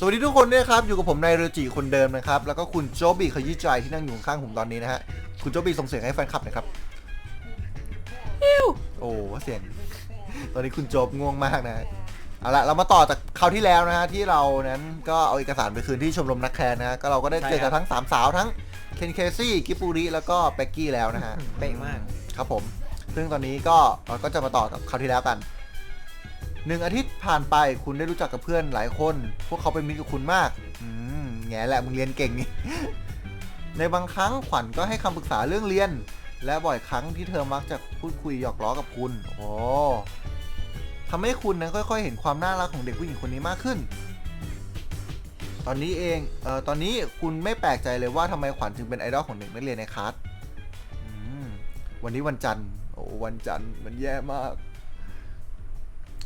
สวัสดีทุกคนด้วยครับ อยู่กับผมนายเรือจิคนเดิมนะครับ แล้วก็คุณโจบีขยี้ใจที่นั่งอยู่ข้างๆผมตอนนี้นะฮะ คุณโจบีส่งเสียงให้แฟนคลับหน่อยครับโอ้เสียง ตอนนี้คุณโจบง่วงมากนะฮะเอาละเรามาต่อจากคราวที่แล้วนะฮะที่เรานั้นก็เอาเอกสารไปคืนที่ชมรมนักแคร์นะฮะก็เราก็ได้เจอกับทั้งสามสาวทั้งเคนเคซี่กิปปูริแล้วก็เป็กกี้แล้วนะฮะเป๊ะมาก ครับผม ซึ่งตอนนี้ก็เราก็จะมาต่อกับคราวที่แล้วกัน หนึ่งอาทิตย์ผ่านไปคุณได้รู้จักกับเพื่อนหลายคน พวกเขาเป็นมิตรกับคุณมาก อืมแง่แหละมึงเรียนเก่งนี่ ในบางครั้งขวัญก็ให้คำปรึกษาเรื่องเรียน และบ่อยครั้งที่เธอมักจะพูดคุยหยอกล้อกับคุณ โอ้ทำให้คุณนั้นค่อย ๆ เห็นความน่ารักของเด็กผู้หญิงคนนี้มากขึ้น ตอนนี้เองเอ่อตอนนี้คุณไม่แปลกใจเลยว่าทำไมขวัญถึงเป็นไอดอลของเด็กนักเรียนในคลาสวันนี้วันจันทร์ โอ้วันจันทร์มันแย่มาก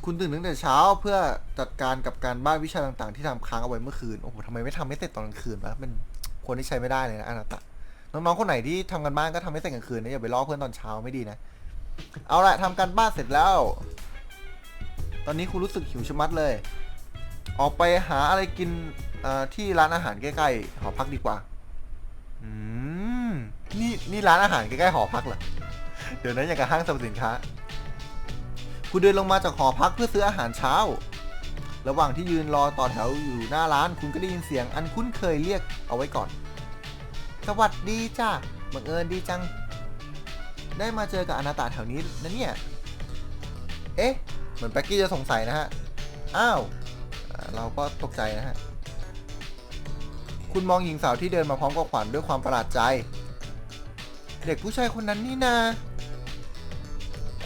คุณตื่นตั้งแต่เช้าเพื่อจัดการกับการบ้านวิชาต่างๆ ที่ทำค้างเอาไว้เมื่อคืน โอ้โหทำไมไม่ทำให้เสร็จตอนกลางคืนวะเป็นคนที่ใช้ไม่ได้เลยนะอนาตะ น้องๆคนไหนที่ทำกันบ้านก็ทำให้เสร็จกลางคืนนะอย่าไปล้อเพื่อนตอนเช้าไม่ดีนะ เอาละทำการบ้านเสร็จแล้ว ตอนนี้คุณรู้สึกหิวชะมัดเลย ออกไปหาอะไรกินที่ร้านอาหารใกล้ๆหอพักดีกว่า อืม นี่นี่ร้านอาหารใกล้ๆหอพักเหรอ เดี๋ยวนั้นอย่างกับห้างสรรพสินค้า คุณเดินลงมาจากหอพักเพื่อซื้ออาหารเช้า ระหว่างที่ยืนรอต่อแถวอยู่หน้าร้านคุณก็ได้ยินเสียงอันคุ้นเคยเรียกเอาไว้ก่อน สวัสดีจ้าบังเอิญดีจัง ได้มาเจอกับอนาตาแถวนี้นะเนี่ย เอ๊ะ เหมือนแบ็กกี้จะสงสัยนะฮะ อ้าว เราก็ตกใจนะฮะ คุณมองหญิงสาวที่เดินมาพร้อมกับขวัญด้วยความประหลาดใจ เด็กผู้ชายคนนั้นนี่นา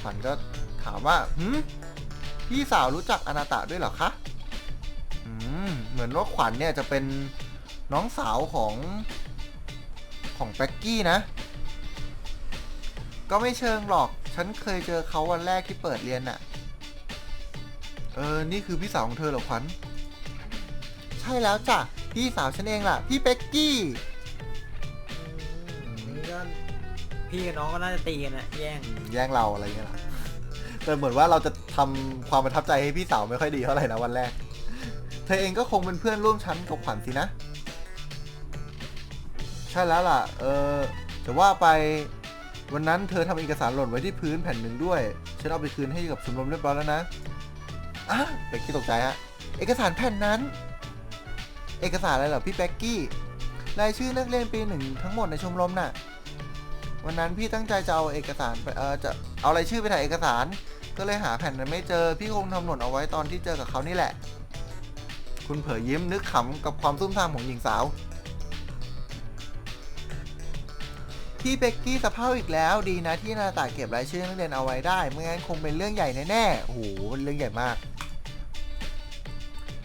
ขวัญก็ ถามว่าหืมพี่สาวรู้จักอนาตะด้วยเหรอคะอืมเหมือนว่าขวัญเนี่ยจะเป็นน้องสาวของของแบ็กกี้นะ ก็ไม่เชิงหรอก ฉันเคยเจอเขาวันแรกที่เปิดเรียนน่ะ เออ นี่คือพี่สาวของเธอเหรอขวัญ ใช่แล้วจ้ะ พี่สาวฉันเองล่ะ พี่เป็กกี้ นี่ก็พี่กับน้องก็น่าจะตีกันนะแย่ง แย่งเราอะไรเงี้ยล่ะ แต่เหมือนว่าเราจะทำความประทับใจให้พี่สาวไม่ค่อยดีเท่าไหร่นะวันแรก เธอเองก็คงเป็นเพื่อนร่วมชั้นกับขวัญสินะ ใช่แล้วล่ะ เออแต่ว่าไปวันนั้นเธอทำเอกสารหล่นไว้ที่พื้นแผ่นหนึ่งด้วย ฉันเอาไปคืนให้กับชมรมเรียบร้อยแล้วนะอะเป็กกี้ตกใจฮะ เอกสารแผ่นนั้น เอกสารอะไรเหรอพี่เป็กกี้ รายชื่อนักเรียนปีหนึ่งทั้งหมดในชมรมน่ะ วันนั้นพี่ตั้งใจจะเอาเอกสารไป เออจะเอารายชื่อไปถ่ายเอกสาร ก็เลยหาแผ่นนั้นไม่เจอ พี่คงทำหล่นเอาไว้ตอนที่เจอกับเขานี่แหละ คุณเผยยิ้มนึกขำกับความซุ่มซ่ามของหญิงสาวพี่เบกกี้สะเพร่าอีกแล้วดีนะที่นาตาเก็บรายชื่อนักเรียนเอาไว้ได้ไม่งั้นคงเป็นเรื่องใหญ่แน่ๆโอ้โหเป็นเรื่องใหญ่มาก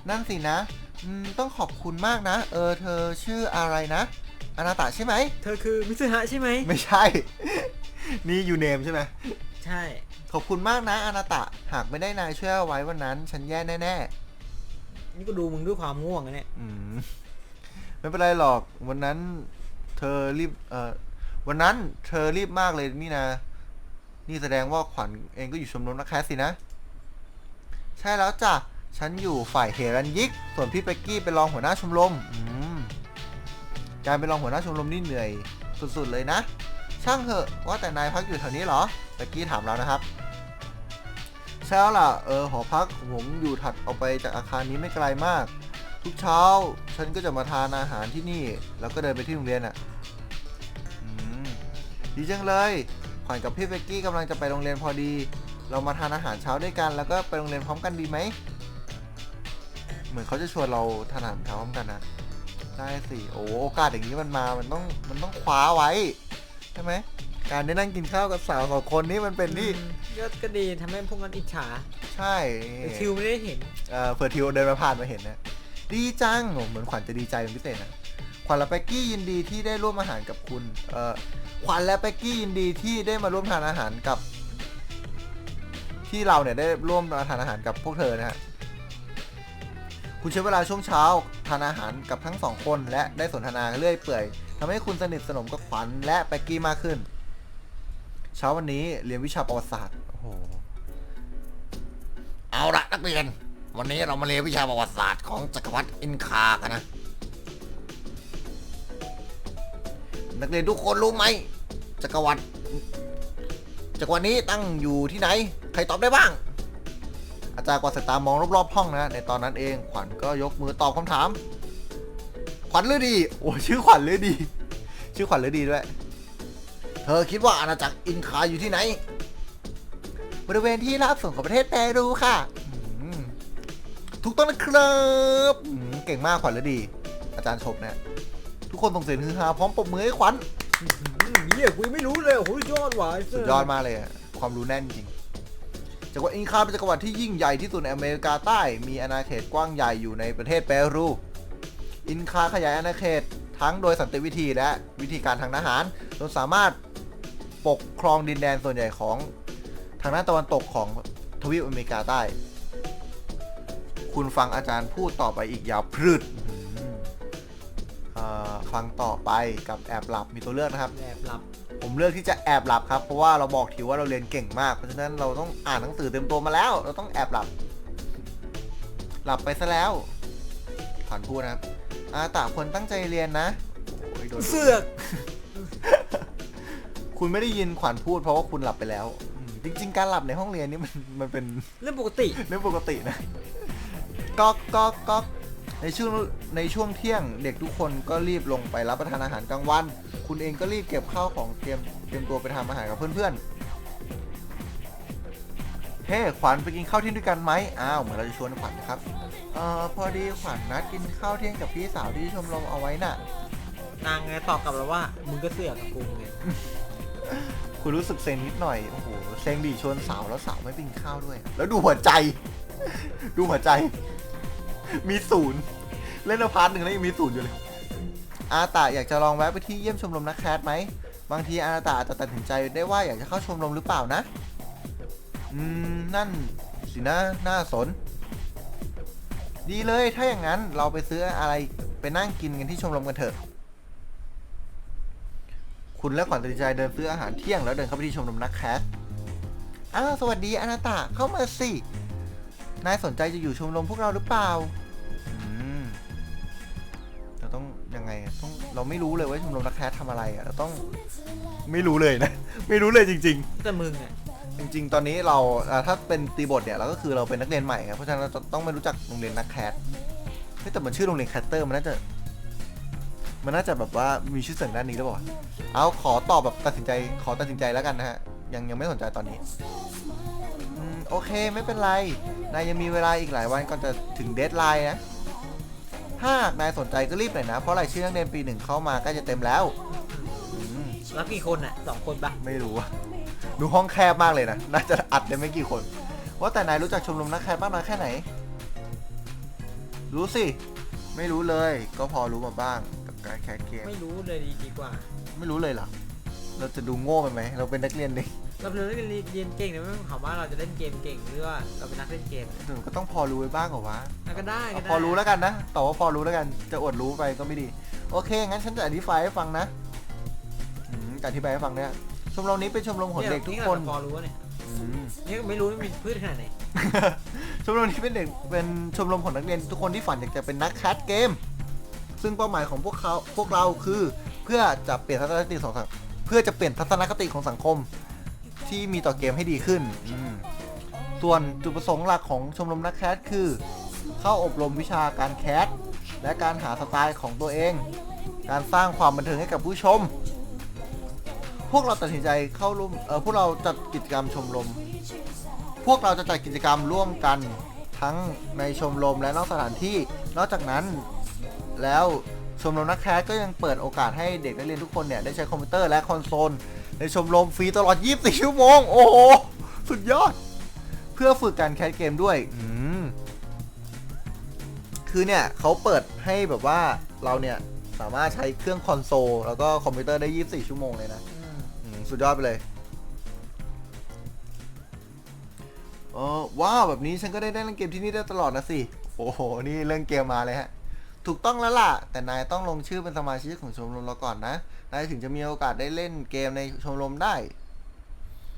นั่นสินะอืมต้องขอบคุณมากนะ เออเธอชื่ออะไรนะอนาตาใช่ไหม เธอคือมิซึฮะใช่ไหม ไม่ใช่ นี่ยูเนมใช่ไหม ใช่ ขอบคุณมากนะอนาตะ หากไม่ได้นายช่วยเอาไว้วันนั้น ฉันแย่แน่นี่ก็ดูมึงด้วยความง่วงนะเนี่ย ๆอืมไม่เป็นไรหรอก วันนั้น เธอรีบ เอ่อ วันนั้น เธอรีบมากเลยนี่นะ นี่แสดงว่าขวัญเองก็อยู่ชมรมนักแคสสินะ ใช่แล้วจ้ะ ฉันอยู่ฝ่ายเฮรันยิก ส่วนพี่เป็กกี้เป็นรองหัวหน้าชมรม อืม การเป็นรองหัวหน้าชมรมนี่เหนื่อย สุดๆเลยนะ ช่างเถอะ ว่าแต่นายพักอยู่แถวนี้เหรอเป็กกี้ถามเรานะครับ ใช่แล้วล่ะ เออ หอพักของผมอยู่ถัดออกไปจากอาคารนี้ไม่ไกลมาก ทุกเช้า ฉันก็จะมาทานอาหารที่นี่ แล้วก็เดินไปที่โรงเรียนอะดีจังเลย ขวัญกับพี่เบกกี้กำลังจะไปโรงเรียนพอดี เรามาทานอาหารเช้าด้วยกัน แล้วก็ไปโรงเรียนพร้อมกันดีไหม เหมือนเขาจะชวนเราทานอาหารเช้าพร้อมกันนะ ได้สิ โอ้โอกาสอย่างนี้มันมา มันต้อง มันต้องคว้าไว้ ใช่ไหมการได้นั่งกินข้าวกับสาวสองคนนี้มันเป็นที่อืมก็ก็ดีทำให้พวกนั้นอิจฉาใช่แต่ทิวไม่ได้เห็นเอ่อเฟิร์ทิวเดินมาผ่านมาเห็นนะดีจังโอ้เหมือนขวัญจะดีใจเป็นพิเศษนะขวัญและเป็กกี้ยินดีที่ได้ร่วมอาหารกับคุณเอ่อขวัญและเป็กกี้ยินดีที่ได้มาร่วมทานอาหารกับ ที่เราเนี่ยได้ร่วมมาทานอาหารกับพวกเธอนะฮะคุณใช้เวลาช่วงเช้าทานอาหารกับทั้งสองคนและได้สนทนาเรื่อยเปื่อย ทำให้คุณสนิทสนมกับขวัญและเป็กกี้มากขึ้น เช้าวันนี้เรียนวิชาประวัติศาสตร์โอ้โหเอาละนักเรียน วันนี้เรามาเรียนวิชาประวัติศาสตร์ของจักรวรรดิอินคากันนะ นักเรียนทุกคนรู้ไหมจักรวรรดิจักรวรรดินี้ตั้งอยู่ที่ไหน ใครตอบได้บ้าง อาจารย์กวาดสายตามองรอบๆห้องนะ ในตอนนั้นเองขวัญก็ยกมือตอบคำถาม ขวัญฤดี โอ้ชื่อขวัญฤดี ชื่อขวัญฤดีด้วย เธอคิดว่าอาณาจักรอินคาอยู่ที่ไหน บริเวณที่ราบสูงของประเทศเปรูค่ะอืมถูกต้องนะครับอืมเก่งมากขวัญฤดี อาจารย์ชมเนี่ยทุกคนส่งเสียงฮือฮาพร้อมปรบมือให้ขวัญอืมเหี้ยกูยังไม่รู้เลยโอ้โหยอดว่ะไสุดยอดมากเลยอะความรู้แน่นจริงจักรวรรดิอินคาเป็นจักรวรรดิที่ยิ่งใหญ่ที่สุดในอเมริกาใต้ มีอาณาเขตกว้างใหญ่อยู่ในประเทศเปรู อินคาขยายอาณาเขต ทั้งโดยสันติวิธีและวิธีการทางทหารจนสามารถปกครองดินแดนส่วนใหญ่ของทางด้านตะวันตกของทวีปอเมริกาใต้ คุณฟังอาจารย์พูดต่อไปอีกยาวพรืดอืมอ่าฟังต่อไปกับแอบหลับมีตัวเลือกนะครับ แอบหลับ ผมเลือกที่จะแอบหลับครับ เพราะว่าเราบอกทิวว่าเราเรียนเก่งมาก เพราะฉะนั้นเราต้องอ่านหนังสือเต็มตัวมาแล้ว เราต้องแอบหลับ หลับไปซะแล้วผ่านพูดนะครับ อาตาควรตั้งใจเรียนนะโอ้ยโดนเสือก คุณไม่ได้ยินขวัญพูดเพราะว่าคุณหลับไปแล้วอืมจริง ๆ การหลับในห้องเรียนนี่มันมันเป็นเรื่องปกติ เรื่องปกตินะก๊อกก๊อกก๊อกในช่วงในช่วงเที่ยงเด็กทุกคนก็รีบลงไปรับประทานอาหารกลางวัน คุณเองก็รีบเก็บข้าวของเตรียมเตรียมตัวไปทำอาหารกับเพื่อนๆ เฮ้ ขวัญไปกินข้าวเที่ยงด้วยกันไหมอ้าว เหมือนเราจะชวนขวัญนะครับ เอ่อ พอดีขวัญนัดกินข้าวเที่ยงกับพี่สาวที่ชมรมเอาไว้น่ะ นางไงตอบกลับเราว่า มึงก็เสือกกับกูไงคุณรู้สึกเซ็งนิดหน่อย โอ้โห เซ็งดีชวนสาวแล้วสาวไม่ไปกินข้าวด้วย แล้วดูหัวใจ ดูหัวใจ มีศูนย์ เล่นมาพาร์ทหนึ่งแล้วยังมีศูนย์อยู่เลย อาตาอยากจะลองแวะไปที่เยี่ยมชมรมนักแคสไหม บางทีอาตาอาจจะตัดสินใจได้ว่าอยากจะเข้าชมรมหรือเปล่านะ อืม นั่นสินะน่าสน ดีเลยถ้าอย่างนั้นเราไปซื้ออะไรไปนั่งกินกันที่ชมรมกันเถอะ คุณและขวัญตัดสินใจเดินซื้ออาหารเที่ยงแล้วเดินเข้าไปที่ชมรมนักแคสอ้าวสวัสดีอนาตาเข้ามาสิ นายสนใจจะอยู่ชมรมพวกเราหรือเปล่า อืมเราต้องยังไงอะต้องเราไม่รู้เลยว่าชมรมนักแคสทำอะไรอะเราต้อง ไม่รู้เลยนะ ไม่รู้เลยจริง แต่มึงอะ จริง ๆ ตอนนี้เราอ่าถ้าเป็นตีบทเนี่ยเราก็คือเราเป็นนักเรียนใหม่ครับเพราะฉะนั้นเราจะต้องไม่รู้จักโรงเรียนนักแคสเฮ้ยแต่มันชื่อโรงเรียนแคสเตอร์มันน่าจะมันน่าจะแบบว่ามีชื่อเสียงด้านนี้หรือเปล่าเอาขอตอบแบบตัดสินใจขอตัดสินใจแล้วกันนะฮะยังยังไม่สนใจตอนนี้อืมโอเคไม่เป็นไรนายยังมีเวลาอีกหลายวันก่อนจะถึงเดทไลน์นะถ้าหากนายสนใจก็รีบหน่อยนะ เพราะรายชื่อนักเรียนปีหนึ่งเข้ามาใกล้จะเต็มแล้วอืมรับกี่คนอะสองคนปะไม่รู้อะ ดูห้องแคบมากเลยนะ น่าจะอัดได้ไม่กี่คน ว่าแต่นายรู้จักชมรมนักแคสมากน้อยแค่ไหน รู้สิ ไม่รู้เลย ก็พอรู้มาบ้างกับการแคสเกม ไม่รู้เลยดีดีกว่า ไม่รู้เลยเหรอ เราจะดูโง่ไปไหม เราเป็นนักเรียนเด็กเราเป็นนักเรียนเก่งแต่ไม่ได้ความว่าเราจะเล่นเกมเก่งหรือว่าเราเป็นนักเล่นเกมแต่ก็ต้องพอรู้ไว้บ้างเหรอวะอะก็ได้ก็เอาได้พอรู้แล้วกันนะต่อว่าพอรู้แล้วกัน จะอดรู้ไปก็ไม่ดี โอเค งั้นฉันจะอธิบายให้ฟังนะอืมจะอธิบายให้ฟังเนี่ยช มรมนี้เป็นชมรมของเด็กทุกคนพอรู้เนี่ยอืม นี่ก็ไม่รู้ว่ามีพืชขนาดไหนชมรมนี้เป็นเด็กเป็นชมรมของนักเรียนทุกคนที่ฝันอยากจะเป็นนักแคสเกม ซึ่งเป้าหมายของพวกเขาพวกเราคือเพื่อจะเปลี่ยนทัศนคติของสังเพื่อจะเปลี่ยนทัศนคติของสังคม ที่มีต่อเกมให้ดีขึ้นอืมส่วนจุดประสงค์หลักของชมรมนักแคสคือ เข้าอบรมวิชาการแคสและการหาสไตล์ของตัวเอง การสร้างความบันเทิงให้กับผู้ชม พวกเราตัดสินใจเข้าร่วมเออพวกเราจัดกิจกรรมชมรม พวกเราจะจัดกิจกรรมร่วมกันทั้งในชมรมและนอกสถานที่ นอกจากนั้นแล้วชมรมนักแคสก็ยังเปิดโอกาสให้เด็กนักเรียนทุกคนเนี่ยได้ใช้คอมพิวเตอร์และคอนโซลในชมรมฟรีตลอด 24 ชั่วโมง โอ้โห สุดยอด เพื่อฝึกการแคสเกมด้วย อืม คือเนี่ยเขาเปิดให้แบบว่าเราเนี่ย สามารถใช้เครื่องคอนโซล แล้วก็คอมพิวเตอร์ได้ 24 ชั่วโมงเลยนะ สุดยอดไปเลยเออว้าวแบบนี้ฉันก็ได้ได้เล่นเกมที่นี่ได้ตลอดนะสิ โอ้โห นี่เล่นเกมมาเลยฮะ ถูกต้องแล้วล่ะ แต่นายต้องลงชื่อเป็นสมาชิกของชมรมเราก่อนนะ นายถึงจะมีโอกาสได้เล่นเกมในชมรมได้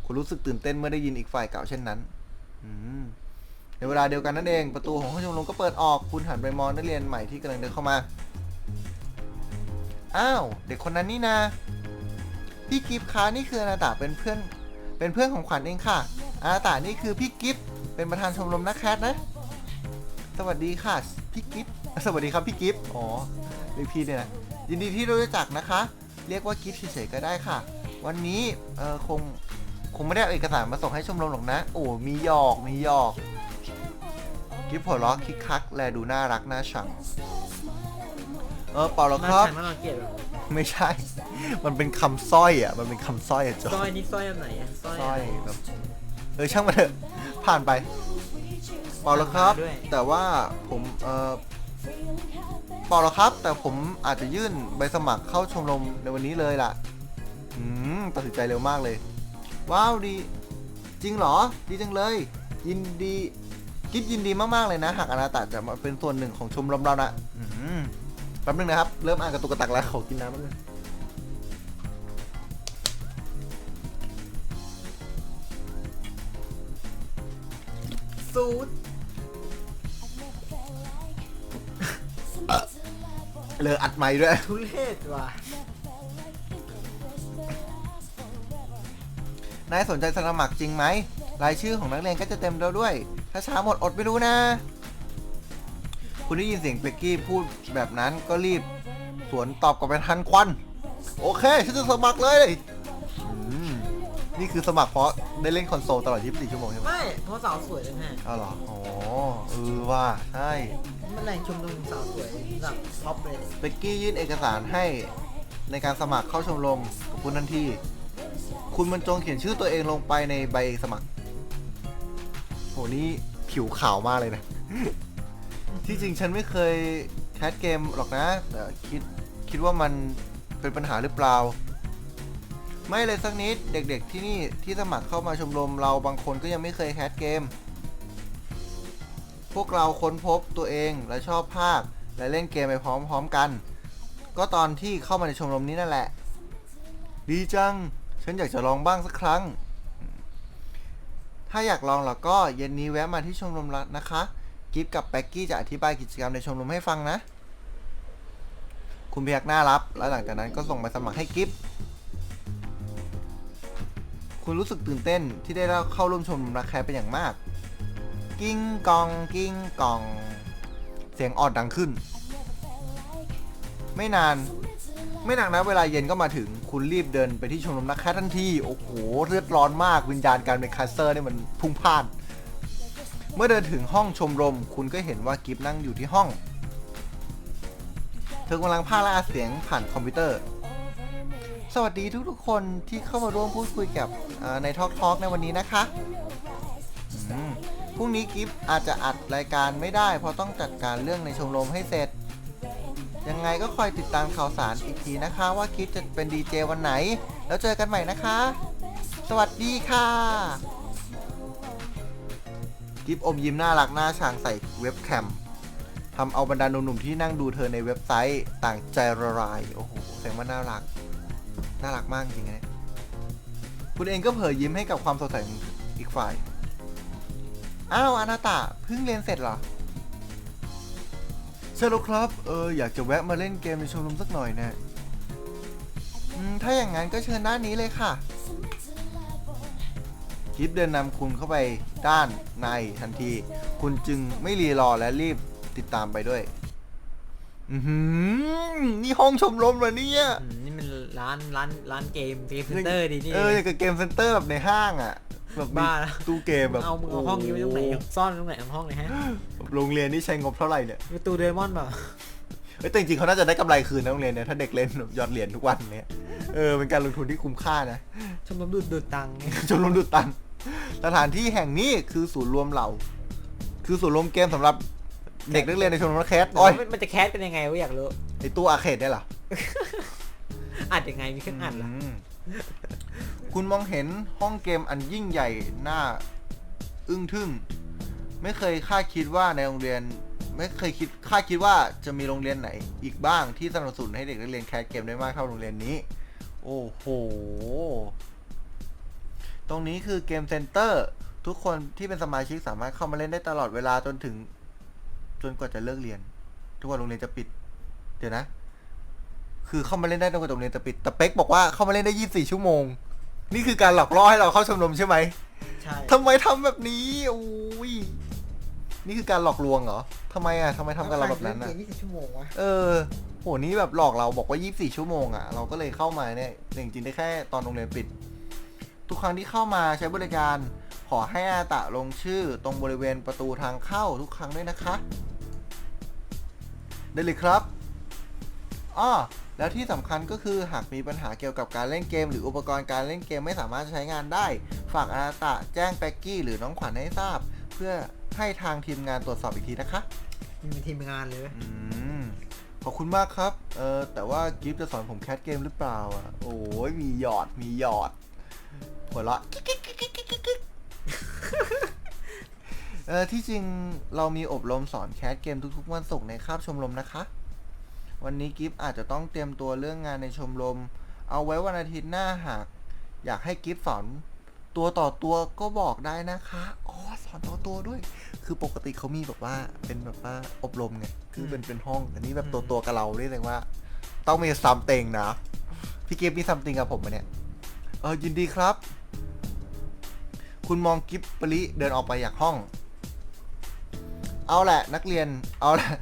คุณรู้สึกตื่นเต้นเมื่อได้ยินอีกฝ่ายกล่าวเช่นนั้น อืมในเวลาเดียวกันนั่นเอง ประตูของห้องชมรมก็เปิดออก คุณหันไปมองนักเรียนใหม่ที่กำลังเดินเข้ามา อ้าว เด็กคนนั้นนี่นา พี่กิฟต์คะนี่คืออนาตาเป็นเพื่อน เป็นเพื่อนของขวัญเองค่ะอนาตานี่คือพี่กิฟต์เป็นประธานชมรมนักแคทนะ สวัสดีค่ะพี่กิฟต์สวัสดีครับพี่กิฟต์อ๋อเรียกพี่เนี่ยนะยินดีที่รู้จักนะคะ เรียกว่ากิฟต์เฉยๆก็ได้ค่ะ วันนี้เออคงคงไม่ได้เอาเอกสารมาส่งให้ชมรมหรอกนะ โอ้มีหยอกมีหยอก กิฟต์หัวเราะคิกคัก แลดูน่ารักน่าชังเออเปล่าหรอกครับชังน่ารังเกียจแบบ ไม่ใช่ มันเป็นคำสร้อยอะ มันเป็นคำสร้อยอะจสร้อยนี่สร้อยแบบไหนอะสร้อยสร้อยอะไรแบบ เออช่างมันเถอะ ผ่านไปเปล่าหรอกครับด้วยแต่ว่าผมเออเปล่าหรอกครับ แต่ผมอาจจะยื่นใบสมัครเข้าชมรมในวันนี้เลยล่ะ อืมตัดสินใจเร็วมากเลย ว้าวดี จริงเหรอ ดีจังเลย ยินดีกิฟยินดีมากๆเลยนะ หากอนาตาจะมาเป็นส่วนหนึ่งของชมรมเรานะอืม แป๊บนึงนะครับ เริ่มอ่านกระตุกกระตักแล้วขอกินน้ำแป๊บนึงสูตรเลยอัดไม้ด้วยทุเรศว่ะนายสนใจสมัครจริงไหม รายชื่อของนักเรียนก็จะเต็มแล้วด้วย ถ้าช้าหมดอดไม่รู้นะ คุณได้ยินเสียงเบกกี้พูดแบบนั้นก็รีบสวนตอบกลับไปทันควัน โอเคฉันจะสมัครเลยอืมนี่คือสมัครเพราะได้เล่นคอนโซลตลอด 24 ชั่วโมงใช่ไหมไม่เพราะสาวสวยเลยแม่อ้าวเหรออ๋อเออว่าใช่มันแรงชมรมสาวสวยระดับท็อปเลยเบกกี้ยื่นเอกสารให้ในการสมัครเข้าชมรมกับคุณทันทีคุณบรรจงเขียนชื่อตัวเองลงไปในใบสมัครโหนี่ผิวขาวมากเลยนะ ที่จริงฉันไม่เคยแคสเกมหรอกนะแต่คิดคิดว่ามันเป็นปัญหาหรือเปล่า ไม่เลยสักนิดเด็กๆที่นี่ที่สมัครเข้ามาชมรมเราบางคนก็ยังไม่เคยแคสเกม พวกเราค้นพบตัวเองและชอบภาคและเล่นเกมไปพร้อมๆกัน ก็ตอนที่เข้ามาในชมรมนี้นั่นแหละ ดีจัง ฉันอยากจะลองบ้างสักครั้ง ถ้าอยากลองแล้วก็เย็นนี้แวะมาที่ชมรมละนะคะ กิฟกับแบ็กกี้จะอธิบายกิจกรรมในชมรมให้ฟังนะ คุณพยักหน้ารับ และหลังจากนั้นก็ส่งใบสมัครให้กิฟคุณรู้สึกตื่นเต้นที่ได้เข้าร่วมชมรมรักแคร์เป็นอย่างมาก กิ้งกองกิ้งกอง เสียงออดดังขึ้น ไม่นาน ไม่นานนะเวลาเย็นก็มาถึง คุณรีบเดินไปที่ชมรมนักแคททันที โอ้โห เลือดร้อนมากวิญญาณการเป็นคาสเซอร์นี่มันพุ่งพล่าน เมื่อเดินถึงห้องชมรม คุณก็เห็นว่ากิฟนั่งอยู่ที่ห้อง เธอกำลังพากย์และอัดเสียงผ่านคอมพิวเตอร์ สวัสดีทุกๆคนที่เข้ามาร่วมพูดคุยกับเอ่อในทอ l k ทอ k ในวันนี้นะคะอืมพรุ่งนี้กิฟอาจจะอัดรายการไม่ได้ เพราะต้องจัดการเรื่องในชมรมให้เสร็จ ยังไงก็คอยติดตามข่าวสารอีกทีนะคะ ว่ากิฟจะเป็นดีเจวันไหน แล้วเจอกันใหม่นะคะ สวัสดีค่ะ กิฟอมยิ้มน่ารักหน้าชางใส่เว็บแคมทำเอาบรรดาหนุ่มๆที่นั่งดูเธอในเว็บไซต์ต่างใจละลาย โอ้โหแสดงว่าน่ารัก น่ารักมากจริงๆนะคุณเองก็เผยยิ้มให้กับความสดใสของอีกฝ่าย อ้าวอนาตาเพิ่งเรียนเสร็จเหรอใช่แล้วครับ เอออยากจะแวะมาเล่นเกมในชมรมสักหน่อยนะถ้าอย่างนั้นก็เชิญด้านนี้เลยค่ะ กิฟเดินนำคุณเข้าไปด้านในทันที คุณจึงไม่รีรอและรีบติดตามไปด้วย อือหือนี่ห้องชมรมเหรอเนี่ย อืมนี่มันร้านร้านร้านเกมเกมเซ็นเตอร์ดีนี่ เอออย่างกับเกมเซ็นเตอร์แบบในห้างอะ แบบมีบ้าแล้วตู้เกมมึแบงบเอามึงเอาห้องนี้ไว้ตรงไหนโโซ่อนตรงไหนของห้องเลยฮะแบบโรงเรียนนี่ใช้งบเท่าไหร่เนี่ย ประตูเดมอนเปล่า เอ้ยแต่จริงๆเขาน่าจะได้กำไรคืนนะโรงเรียนเนี่ยถ้าเด็กเล่นแบบหยอดเหรียญทุกวันเนี่ยเออเป็นการลงทุนที่คุ้มค่านะ ชมรมดูดดูดตังค์ชมรมดูดตังค์สถานที่แห่งนี้คือศูนย์รวมเหล่า คือศูนย์รวมเกมสำหรับเด็กนักเรียนในชมรมนักแคสโอ้โอ้ยยมันจะแคสเป็นยังไงวะอยากรู้ไอตู้อาร์เคดได้เหรออัดยังไงมีเครื่องอัดเหรออืมคุณมองเห็นห้องเกมอันยิ่งใหญ่น่าอึ้งทึ่ง ไม่เคยคาดคิดว่าในโรงเรียน ไม่เคยคิดคาดคิดว่าจะมีโรงเรียนไหน อีกบ้างที่สนับสนุนให้เด็กนักเรียนแคสเกมได้มากเท่าโรงเรียนนี้ โอ้โห ตรงนี้คือเกมเซ็นเตอร์ ทุกคนที่เป็นสมาชิกสามารถเข้ามาเล่นได้ตลอดเวลาจนถึง จนกว่าจะเลิกเรียน ทุกวันโรงเรียนจะปิด เดี๋ยวนะ คือเข้ามาเล่นได้จนกว่าโรงเรียนจะปิด แต่เป็กบอกว่าเข้ามาเล่นได้ยี่สิบสี่ชั่วโมง นี่คือการหลอกล่อให้เราเข้าชมรมใช่ไหมใช่ทำไมทำแบบนี้โอ้ย นี่คือการหลอกลวงเหรอทำไมอะทำไมทำกับเราแบบนั้นอะอะยี่สิบชั่วโมงวะ เออ โห นี่แบบหลอกเราบอกว่า 24 ชั่วโมงอะ่ะ เราก็เลยเข้ามาเนี่ยแต่จริงๆได้แค่ตอนโรงเรียนปิด ทุกครั้งที่เข้ามาใช้บริการ ขอให้อาตะลงชื่อตรงบริเวณประตูทางเข้าทุกครั้งด้วยนะคะ ได้เลยครับอ้อแล้วที่สำคัญก็คือหากมีปัญหาเกี่ยวกับการเล่นเกม หรืออุปกรณ์การเล่นเกมไม่สามารถใช้งานได้ ฝากอาตะแจ้งเป็กกี้หรือน้องขวัญให้ทราบเพื่อให้ทางทีมงานตรวจสอบอีกทีนะคะ มีเป็นทีมงานเลยเว้ยอืม ขอบคุณมากครับ เออแต่ว่ากิฟต์จะสอนผมแคสเกมหรือเปล่าอะ โอ้ยมีหยอด มีหยอด หัวเราะเออที่จริงเรามีอบรมสอนแคสเกมทุกๆวันศุกร์ในคาบชมรมนะคะ วันนี้กิฟต์อาจจะต้องเตรียมตัวเรื่องงานในชมรม เอาไว้วันอาทิตย์หน้าหาก อยากให้กิฟต์สอน ตัวต่อตัวก็บอกได้นะคะอ๋อสอนต่อตัวด้วย คือปกติเขามีแบบว่าเป็นแบบว่าอบรมไงคือเป็นเป็นห้อง อันนี้แบบตัวตัวกับเราเรียกเลยว่า ต้องมีซัมเต็งนะพี่กิฟต์มีซัมติงกับผมไหมเนี่ยเออยินดีครับ คุณมองกิฟปริเดินออกไปจากห้อง เอาแหละนักเรียนเอาแหละ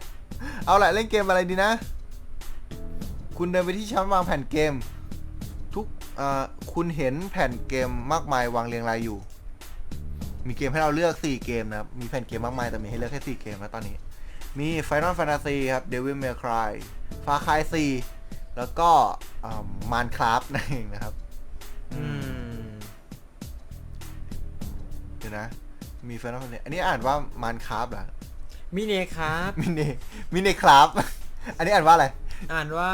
เอาแหละเล่นเกมอะไรดีนะ คุณเดินไปที่ชั้นวางแผ่นเกมทุกเอ่อ คุณเห็นแผ่นเกมมากมายวางเรียงรายอยู่ มีเกมให้เราเลือก 4 เกมนะครับ มีแผ่นเกมมากมายแต่มีให้เลือกแค่ 4 เกมแล้วตอนนี้ มี Final Fantasy ครับ Devil May Cry Far Cry 4 แล้วก็อ่า Minecraft นั่นเองนะครับอืมเดี๋ยวนะ มี Final Fantasy อันนี้อ่านว่า Minecraft เหรอมิเนครับ มินเนมินเนครับ อันนี้อ่านว่าอะไร อ่านว่า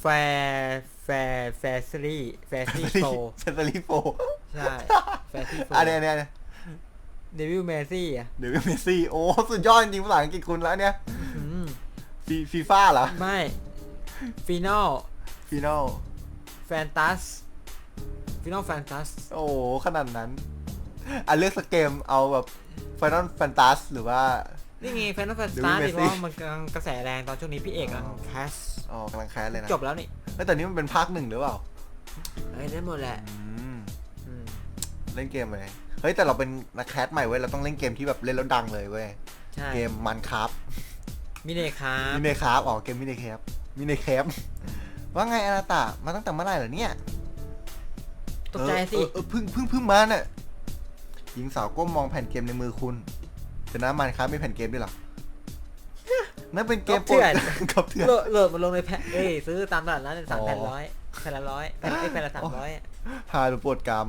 แฟร์ แฟร์แฟร์ซีรีแฟร์ซีโฟเซนเตอรี่โฟใช่แฟร์ซีโฟอันนี้อันนี้อันนี้เดวิลเมซี่อะเดี๋ยวเมสซี่โอ้สุดยอดจริงภาษาอังกฤษคุณแล้วเนี่ยอืมฟีฟีฟ่าเหรอ ไม่ฟีนอลฟีนอลแฟนตัสฟีนอลแฟนตัสโอ้ขนาดนั้น อะเลือกสกเกมเอาแบบ Final Fantasy หรือว่า นี่ไงแฟนตัส Devil ตาร์ May ดิเพ Cry ราะว่ามันกำลังกระแสแรงตอนช่วงนี้พี่เอกกำลังอ๋อแคสอ๋อกำลังแคสเลยนะจบแล้วนี่เฮ้ยแต่นี้มันเป็นภาคหนึ่งหรือเปล่าเอ้ยได้หมดแหละอืมอืมเล่นเกมอะไรเฮ้ยแต่เราเป็นนักแคสใหม่เว้ยเราต้องเล่นเกมที่แบบเล่นแล้วดังเลยเว้ยใช่เกมมันครับมิเนครับมินเนครับอ๋อเกมมินเนครับมินเนครับว่าไงอนาตามาตั้งแต่เมื่อไหร่เหรอเนี่ยตกใจสิเออเออเออเพึ่งเพึ่งเพึ่งมาน่ะหญิงสาวก้มมองแผ่นเกมในมือคุณ แต่นะมันครับมีแผ่นเกมด้วยเหรอนั่นเป็นเกมโปรดกับเถื่อนโหลดโหลดมาลงในแผ่นเอ้ยซื้อตามตลาดนัดสามอ๋อแผ่นร้อยแผ่นละร้อยแผ่นไอ้ยแผ่นละสามร้อยพาดูโปรดกรรม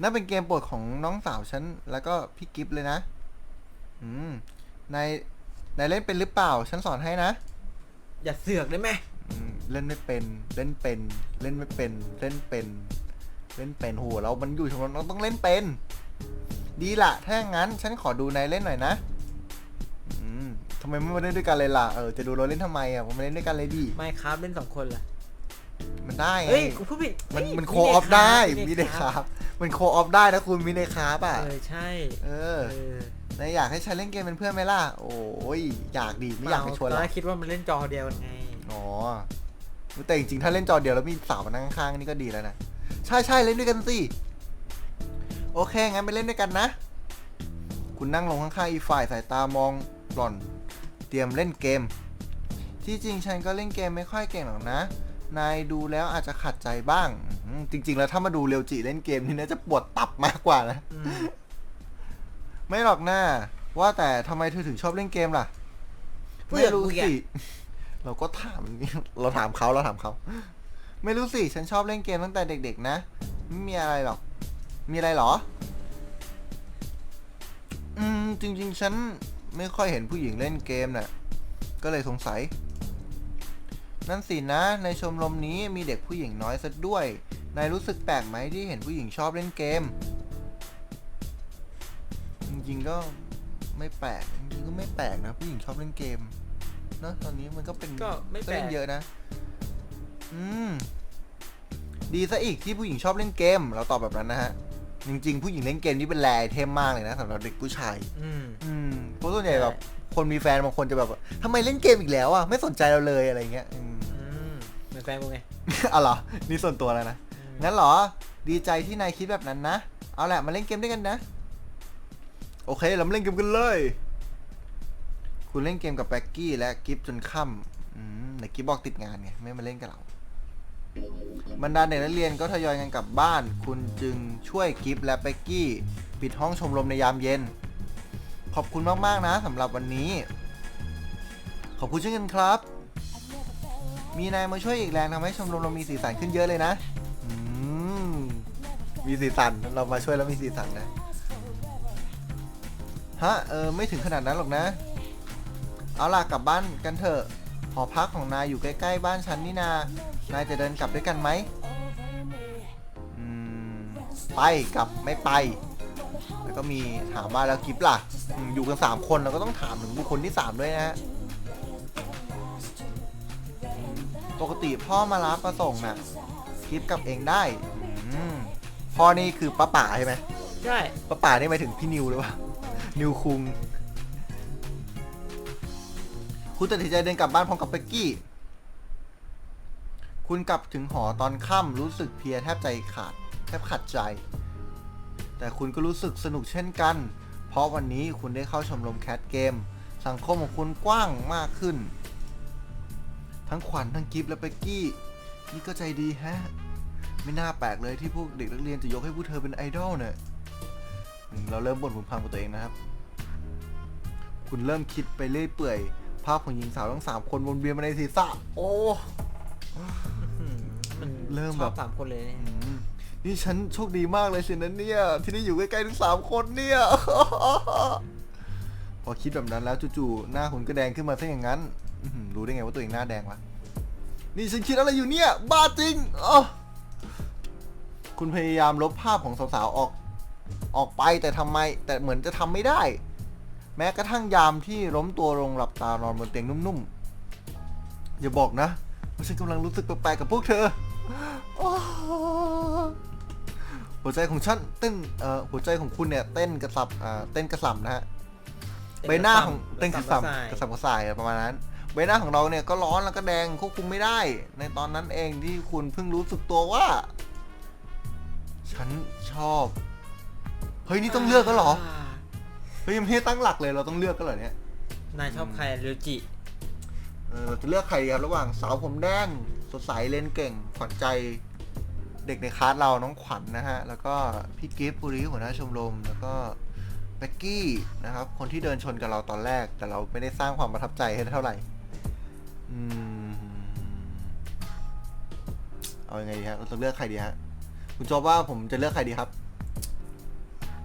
นั่นเป็นเกมโปรดของน้องสาวฉันแล้วก็พี่กิฟต์เลยนะอืมนายนายเล่นเป็นหรือเปล่า ฉันสอนให้นะ อย่าเสือกได้ไหมอืมเล่นไม่เป็น เล่นเป็น เล่นไม่เป็น เล่นเป็น เล่นเป็นโหเรามันอยู่ชมรมเราต้องเล่นเป็น ดีละถ้าอย่างนั้นฉันขอดูนายเล่นหน่อยนะอืมทำไมไม่มาเล่นด้วยกันเลยล่ะเออจะดูเราเล่นทำไมอะผมมาเล่นด้วยกันเลยดิไม่ครับเล่นสองคนล่ะมันได้ไงเฮ้ยกูพูดผิดมันเฮ้ยมันโคออฟได้มิมีเนเด็กครับมันโคออฟได้นะคุณมีเด็กครับอะเออใช่เออเออนายอยากให้ฉันเล่นเกมเป็นเพื่อนไหมล่ะโอ้ยอยากดีไม่อยากไปชวนตอนหรแรอกกคิดว่ามันเล่นจอเดียวกันไง อ๋อแต่จริงๆถ้าเล่นจอเดียวแล้วมีสาวมานั่งข้างๆนี่ก็ดีแล้วนะใช่ใช่เล่นด้วยกันสิ โอเค งั้นไปเล่นด้วยกันนะ คุณนั่งลงข้างๆอีกฝ่ายสายตามองหล่อน เตรียมเล่นเกม ที่จริงฉันก็เล่นเกมไม่ค่อยเก่งหรอกนะ นายดูแล้วอาจจะขัดใจบ้างอืมจริง ๆ แล้วถ้ามาดูเรียวจิเล่นเกมนี่น่าจะปวดตับมากกว่านะ อืมไม่หรอกหน้า ว่าแต่ทำไมเธอถึงชอบเล่นเกมล่ะ เพื่ไม่อนรู้กูแกสิเราก็ถามเราถามเขาเราถามเขา ไม่รู้สิ ฉันชอบเล่นเกมตั้งแต่เด็ก ๆ นะ ไม่มีอะไรหรอก มีอะไรหรอ อืม จริง ๆ ฉันไม่ค่อยเห็นผู้หญิงเล่นเกมน่ะ ก็เลยสงสัย นั่นสินะ ในชมรมนี้มีเด็กผู้หญิงน้อยซะด้วย นายรู้สึกแปลกไหมที่เห็นผู้หญิงชอบเล่นเกม จริงๆก็ไม่แปลก จริงๆก็ไม่แปลกนะ ผู้หญิงชอบเล่นเกม เนอะตอนนี้มันก็เป็นก็ไม่แปลก เล่นเยอะนะ อืม ดีซะอีกที่ผู้หญิงชอบเล่นเกม เราตอบแบบนั้นนะฮะ จริง ๆ ผู้หญิงเล่นเกมนี่เป็นแรไอเทมมากเลยนะสำหรับเด็กผู้ชาย อืม อืมเพราะส่วนใหญ่ใช่แบบคนมีแฟนบางคนจะแบบว่าทำไมเล่นเกมอีกแล้วอะไม่สนใจเราเลยอะไรเงี้ยอืม อืมเหมือนแฟนกูไง อ๋อเหรอ นี่ส่วนตัวแล้วนะ อืม งั้นเหรอ ดีใจที่นายคิดแบบนั้นนะ เอาแหละ มาเล่นเกมด้วยกันนะ โอเค เรามาเล่นเกมกันเลย คุณเล่นเกมกับแบ็กกี้และกิฟจนค่ำอืมแต่กิฟบอกติดงานไง ไม่มาเล่นกับเรา บรรดาเด็กนักเรียนก็ทยอยกันกลับบ้าน คุณจึงช่วยกิฟและแบ็กกี้ปิดห้องชมรมในยามเย็น ขอบคุณมาก ๆ นะสำหรับวันนี้ ขอบคุณเช่นกันครับ มีนายมาช่วยอีกแรงทำให้ชมรมเรามีสีสันขึ้นเยอะเลยนะอืมมีสีสันเรามาช่วยแล้วมีสีสันนะฮะเออไม่ถึงขนาดนั้นหรอกนะ เอาล่ะกลับบ้านกันเถอะหอพักของนายอยู่ใกล้ ๆ บ้านฉันนี่นา นายจะเดินกลับด้วยกันไหมอืมไปกลับไม่ไป แล้วก็มีถามว่าแล้วกิฟล่ะอืมอยู่กันสามคนเราก็ต้องถามถึงบุคคลที่สามด้วยนะฮะปกติพ่อมารับมาส่งน่ะกิฟกับเองได้อืมพ่อนี่คือป้าป่าใช่ไหมใช่ป้าป่านี่หมายถึงพี่นิวหรือเปล่า นิวคุง คุณตัดสินใจเดินกลับบ้านพร้อมกับเป็กกี้ คุณกลับถึงหอตอนค่ำรู้สึกเพลียแทบใจขาด แทบขาดใจ แต่คุณก็รู้สึกสนุกเช่นกัน เพราะวันนี้คุณได้เข้าชมรมแคทเกม สังคมของคุณกว้างมากขึ้น ทั้งขวัญทั้งกิฟและเปกกี้ นี่ก็ใจดีแฮะ ไม่น่าแปลกเลยที่พวกเด็กนักเรียนจะยกให้พวกเธอเป็นไอดอลเนี่ยเราเริ่มบ่นผุนพังกับตัวเองนะครับ คุณเริ่มคิดไปเรื่อยเปื่อย ภาพของหญิงสาวทั้งสามคนวนเวียนมาในศีรษะ โอ้ เริ่มชแบอบบสามคนเลยเนี่ยอืมนี่ฉันโชคดีมากเลยสินะเนี่ย ที่ได้อยู่ใกล้ๆทั้งสามคนเนี่ย พอคิดแบบนั้นแล้วจู่ๆหน้าคุณก็แดงขึ้นมาซะอย่างนั้นอื้อหือรู้ได้ไงว่าตัวเองหน้าแดงวะนี่ฉันคิดอะไรอยู่เนี่ย บ้าจริงอ๋อคุณพยายามลบภาพของสาวๆออก ออกไปแต่ทำไม แต่เหมือนจะทำไม่ได้ แม้กระทั่งยามที่ล้มตัวลงหลับตานอนบนเตียงนุ่มๆ อย่าบอกนะว่าฉันกำลังรู้สึกแปลกๆกับพวกเธอ อ้าวหัวใจของฉันเต้นเอ่อหัวใจของคุณเนี่ยเต้นกระสับอ่าเต้นกระสับนะฮะใบหน้าของเต้นกระสับกระสับกระส่ายประมาณนั้น ใบหน้าของเราเนี่ยก็ร้อนแล้วก็แดงควบคุมไม่ได้ ในตอนนั้นเองที่คุณเพิ่งรู้สึกตัวว่า ฉันชอบ เฮ้ยนี่ต้องเลือกกันเหรอเฮ้ยยังไม่ได้ตั้งหลักเลยเราต้องเลือกกันเหรอเนี่ยนายชอบใครริวจิเออเราจะเลือกใครดีครับระหว่างสาวผมแดงสดใสเล่นเก่งขวัญใจ เด็กในคลาสเราน้องขวัญนะฮะ แล้วก็พี่กิฟต์ปุริหัวหน้าชมรม แล้วก็เบกกี้นะครับ คนที่เดินชนกับเราตอนแรก แต่เราไม่ได้สร้างความประทับใจให้เท่าไหร่ อืม เอายังไงดีฮะ เราจะเลือกใครดีฮะ คุณโจบว่าผมจะเลือกใครดีครับ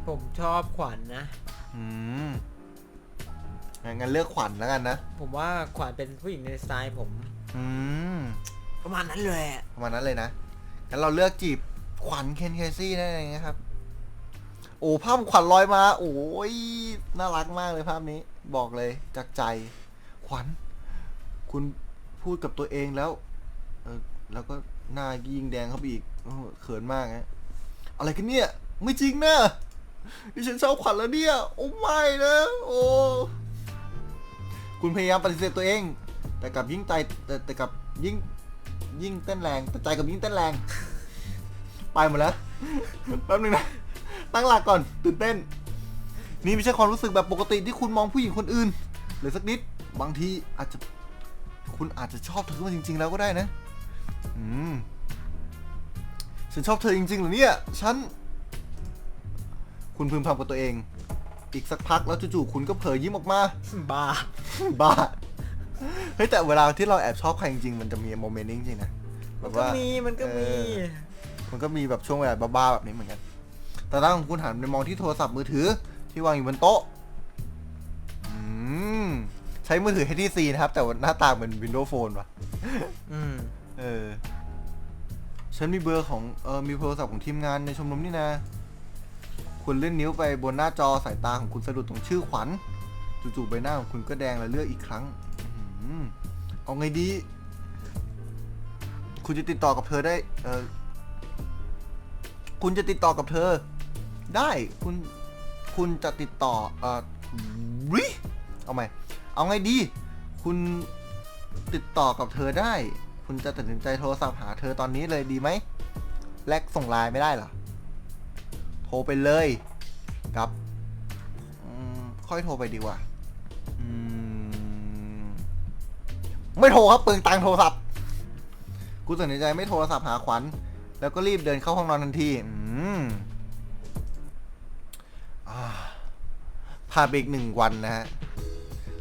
ผมชอบขวัญนะ อืม งั้นงั้นเลือกขวัญแล้วกันนะ ผมว่าขวัญเป็นผู้หญิงในสไตล์ผม อืม ประมาณนั้นเลยอะประมาณนั้นเลยนะ งั้นเราเลือกจีบขวัญเคนเคซี่นั่นเองนะครับ โอ้ภาพขวัญลอยมา โอ้ยน่ารักมากเลยภาพนี้ บอกเลยจากใจ ขวัญ คุณพูดกับตัวเองแล้ว เออแล้วก็หน้ายิ่งแดงเข้าไปอีกเขินมากฮะอะไรกันเนี่ย ไม่จริงนะดิฉันชอบขวัญแล้วเนี่ย โอ้ไม่นะโอ้คุณพยายามปฏิเสธตัวเอง แต่กลับยิ่งใจแต่แต่กลับยิ่ง ยิ่งเต้นแรงแต่ใจกับยิ่งเต้นแรง ไปหมดแล้วแป๊บนึงนะ ตั้งหลักก่อนตื่นเต้น นี่ไม่ใช่ความรู้สึกแบบปกติที่คุณมองผู้หญิงคนอื่นหรือสักนิดบางทีอาจจะคุณอาจจะชอบเธอมาจริง ๆ แล้วก็ได้นะ อืมฉันชอบเธอจริงๆเหรอเนี่ย ฉัน คุณพึมพำกับตัวเอง อีกสักพักแล้วจู่ๆคุณก็เผยยิ้มออกมา บ้า บ้า เฮ้ยแต่เวลาที่เราแอบชอบใครจริงๆมันจะมีโมเมนต์นี้จริงๆนะแบมันบก็ว่า มีมันก็มี เออ มันก็มีแบบช่วงเวลาบ้าๆแบบนี้เหมือนกัน แต่ถ้าของคุณหันไปมองที่โทรศัพท์มือถือ ที่วางอยู่บนโต๊ะอืมใช้มือถือ HTC นะครับ แต่ว่าหน้าตาเป็น Windows Phone ว่ะ อืมเออ ฉันมีเบอร์ของเออมีโทรศัพท์ของทีมงานในชมรมนี่นะ คุณเลื่อนนิ้วไปบนหน้าจอสายตาของคุณสะดุดตรงชื่อขวัญ จู่ๆใบหน้าของคุณก็แดงและเลือกอีกครั้ง อเอาไงดี คุณจะติดต่อกับเธอได้ เออคุณจะติดต่อกับเธอ ได้คุณคุณจะติดต่อเอ่อวิเอาไหมเอาไงดี คุณติดต่อกับเธอได้ คุณจะตัดสินใจโทรศัพท์หาเธอตอนนี้เลยดีไหมแลกส่งไลน์ไม่ได้เหรอโทรไปเลยครับค่อยโทรไปดีกว่า ไม่โทรครับเปลืองตังค์โทรศัพท์กูตัดสินใจไม่โทรศัพท์หาขวัญ แล้วก็รีบเดินเข้าห้องนอนทันทีอืมอ่าผ่านไปอีกหนึ่งวันนะฮะ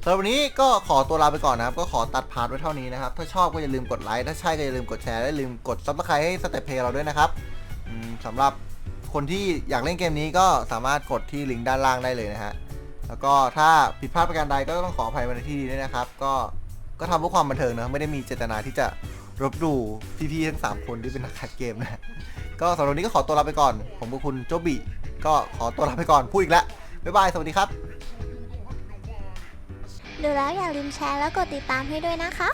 สำหรับวันนี้ก็ขอตัวลาไปก่อนนะครับ ก็ขอตัดพาร์ทไว้เท่านี้นะครับ ถ้าชอบก็อย่าลืมกดไลค์ ถ้าใช่ก็อย่าลืมกดแชร์และลืมกดซับสไครต์ให้สเตปเพย์เราด้วยนะครับอืมสำหรับคนที่อยากเล่นเกมนี้ก็สามารถกดที่ลิงก์ด้านล่างได้เลยนะฮะ แล้วก็ถ้าผิดพลาดประการใดก็ต้องขออภัยมาในที่นี้ด้วยนะครับ ก็ ก็ทำเพื่อความบันเทิงนะ ไม่ได้มีเจตนาที่จะรบดูพี่ๆทั้ง 3 คนที่เป็นนักแคสเกมนะ ก็สำหรับวันนี้ก็ขอตัวลาไปก่อน ผมกับคุณโจบิก็ขอตัวลาไปก่อน พูดอีกแล้ว บ๊ายบาย สวัสดีครับ ดูแล้วอย่าลืมแชร์แล้วกดติดตามให้ด้วยนะคะ